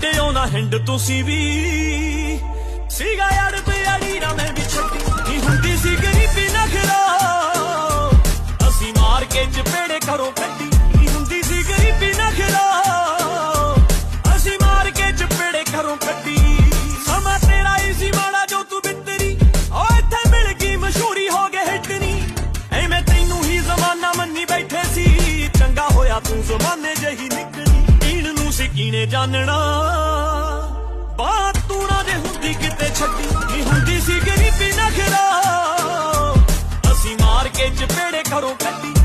ਸੀ ਉਹ ਹਿੰਡ ਤੁਸੀਂ ਵੀ। ਸੀਗਾ ਯਾਰ ਬਿਆੜੀ ਨਾ ਮੈਂ ਵੀ ਛੱਡੀ ਨਹੀਂ ਹੁੰਦੀ ਸੀ ਗਰੀਬੀ ਨਖਰਾ ਅਸੀਂ ਮਾਰ ਕੇ ਚਪੇੜੇ ਘਰੋਂ ਕੱਢੀ। ਨਹੀਂ ਹੁੰਦੀ ਸੀ ਗਰੀਬੀ ਨਖਰਾ ਅਸੀਂ ਮਾਰ ਕੇ ਚਪੇੜੇ ਘਰੋਂ ਕੱਢੀ। ਨੂੰ ਸੀ ਕੀਨੇ ਬਾਤ ਤੂੰ ਨਾ ਜੇ ਹੁੰਦੀ ਕਿਤੇ ਛੱਡੀ ਨਹੀਂ ਹੁੰਦੀ ਸੀ ਗਰੀਬੀ ਨਖਰਾ ਅਸੀਂ ਮਾਰ ਕੇ ਚਪੇੜੇ ਘਰੋਂ ਕੱਢੀ।